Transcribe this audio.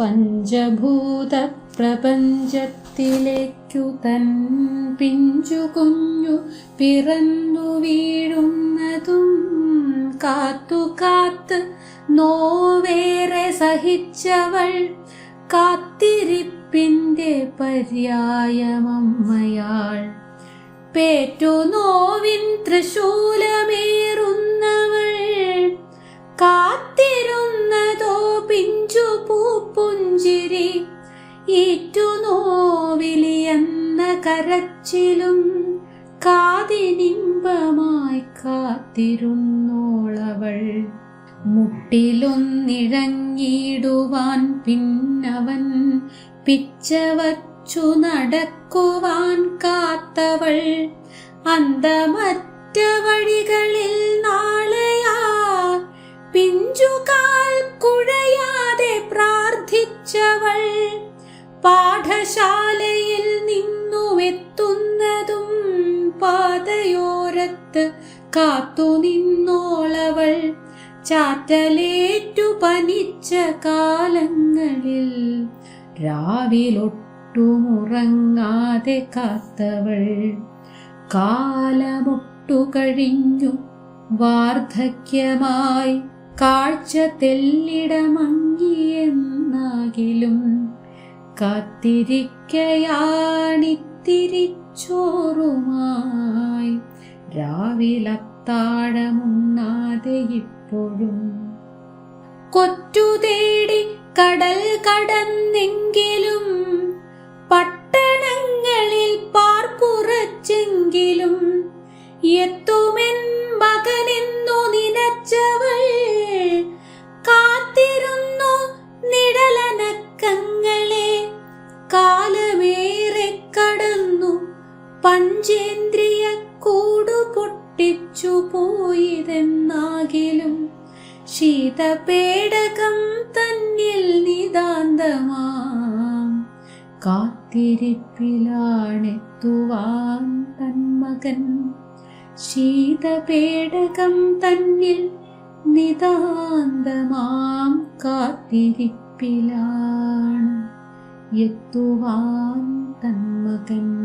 പഞ്ചഭൂത പ്രപഞ്ചത്തിലേക്കു തൻ പിഞ്ചു കുഞ്ഞു പിറന്നു വീഴുന്നതും കാത്തു കാത്ത് നോവേറെ സഹിച്ചവൾ കാത്തിരിപ്പിന്റെ പര്യായമമ്മയാൾ. പേറ്റു നോവിൻ തൃശൂലമേറുന്നവൾ കരച്ചിലും കാതിനിമ്പമായി കാത്തിരുന്നോളവൾ. മുട്ടിലൊന്നിഴങ്ങിടുവാൻ പിന്നവൻ പിച്ചവച്ചു നടക്കുവാൻ കാത്തവൾ. അന്തമറ്റ വഴികളിൽ നാളെയാ പിഞ്ചുകാൽ കുഴയാതെ പ്രാർത്ഥിച്ചവൾ. പാഠശാലയിൽ കാത്തു നിന്നോളവൾ. ചാറ്റലേറ്റു പനിച്ച കാലങ്ങളിൽ രാവിലൊട്ടുമുറങ്ങാതെ കാത്തവൾ. കാലമൊട്ടു കഴിഞ്ഞു വാർദ്ധക്യമായി കാഴ്ച തെല്ലിടമങ്ങിയെന്നാകിലും കാത്തിരിക്കയാണിത്തിരിച്ചോറുമായി. രാവിലത്താഴമുണ്ണാതെ ഇപ്പോഴും കൊറ്റു തേടി കടൽ കടന്നെങ്കിലും പട്ടണങ്ങളിൽ പാർപ്പുറച്ചെങ്കിലും എത്തുമെൻ മകനെന്നു നിനച്ചവൾ കാത്തിരുന്നു നിഴലനക്കങ്ങളെ കാലമേറെ കടന്നു പൊട്ടിച്ചു പോയതെന്നാകിലും ശീതപേടകം തന്നിൽ നിതാന്തമാം. കാത്തിരിപ്പിലാണെത്തുവാൻ തന്മകൻ. ശീതപേടകം തന്നിൽ നിതാന്തമാം കാത്തിരിപ്പിലാണ് എത്തുവാൻ തന്മകൻ.